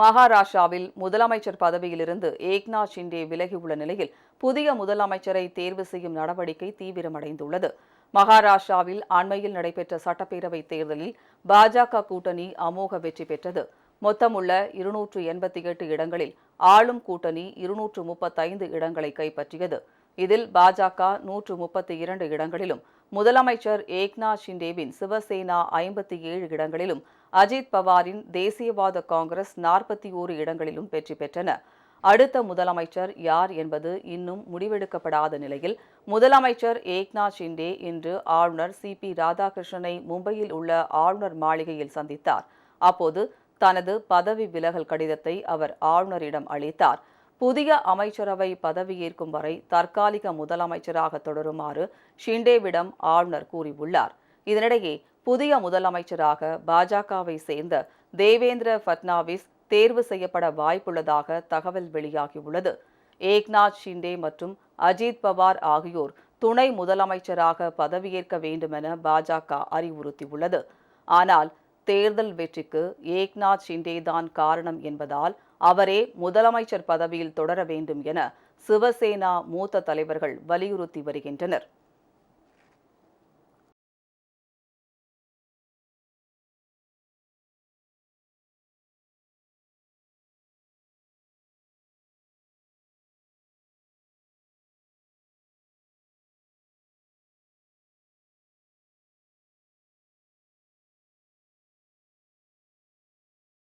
மகாராஷ்டிராவில் முதலமைச்சர் பதவியிலிருந்து ஏக்நாத் ஷிண்டே விலகியுள்ள நிலையில் புதிய முதலமைச்சரை தேர்வு செய்யும் நடவடிக்கை தீவிரமடைந்துள்ளது. மகாராஷ்டிராவில் அண்மையில் நடைபெற்ற சட்டப்பேரவைத் தேர்தலில் பாஜக கூட்டணி அமோக வெற்றி பெற்றது. மொத்தமுள்ள இருநூற்று எண்பத்தி எட்டு இடங்களில் ஆளும் கூட்டணி இருநூற்று முப்பத்தைந்து இடங்களை கைப்பற்றியது. இதில் பாஜக நூற்று முப்பத்தி இரண்டு இடங்களிலும் முதலமைச்சர் ஏக்நாத் ஷிண்டேவின் சிவசேனா ஐம்பத்தி ஏழு இடங்களிலும் அஜித் பவாரின் தேசியவாத காங்கிரஸ் நாற்பத்தி ஓரு இடங்களிலும் வெற்றி பெற்றன. அடுத்த முதலமைச்சர் யார் என்பது இன்னும் முடிவெடுக்கப்படாத நிலையில் முதலமைச்சர் ஏக்நாத் ஷிண்டே இன்று ஆளுநர் சி பி ராதாகிருஷ்ணனை மும்பையில் உள்ள ஆளுநர் மாளிகையில் சந்தித்தார். அப்போது தனது பதவி விலகல் கடிதத்தை அவர் ஆளுநரிடம் அளித்தார். புதிய அமைச்சரவை பதவியேற்கும் வரை தற்காலிக முதலமைச்சராக தொடருமாறு ஷிண்டேவிடம் ஆளுநர் கூறியுள்ளார். இதனிடையே புதிய முதலமைச்சராக பாஜகவை சேர்ந்த தேவேந்திர ஃபட்னாவிஸ் தேர்வு செய்யப்பட வாய்ப்புள்ளதாக தகவல் வெளியாகியுள்ளது. ஏக்நாத் ஷிண்டே மற்றும் அஜித் பவார் ஆகியோர் துணை முதலமைச்சராக பதவியேற்க வேண்டுமென பாஜக அறிவுறுத்தியுள்ளது. ஆனால் தேர்தல் வெற்றிக்கு ஏக்நாத் ஷிண்டே தான் காரணம் என்பதால் அவரே முதலமைச்சர் பதவியில் தொடர வேண்டும் என சிவசேனா மூத்த தலைவர்கள் வலியுறுத்தி வருகின்றனர்.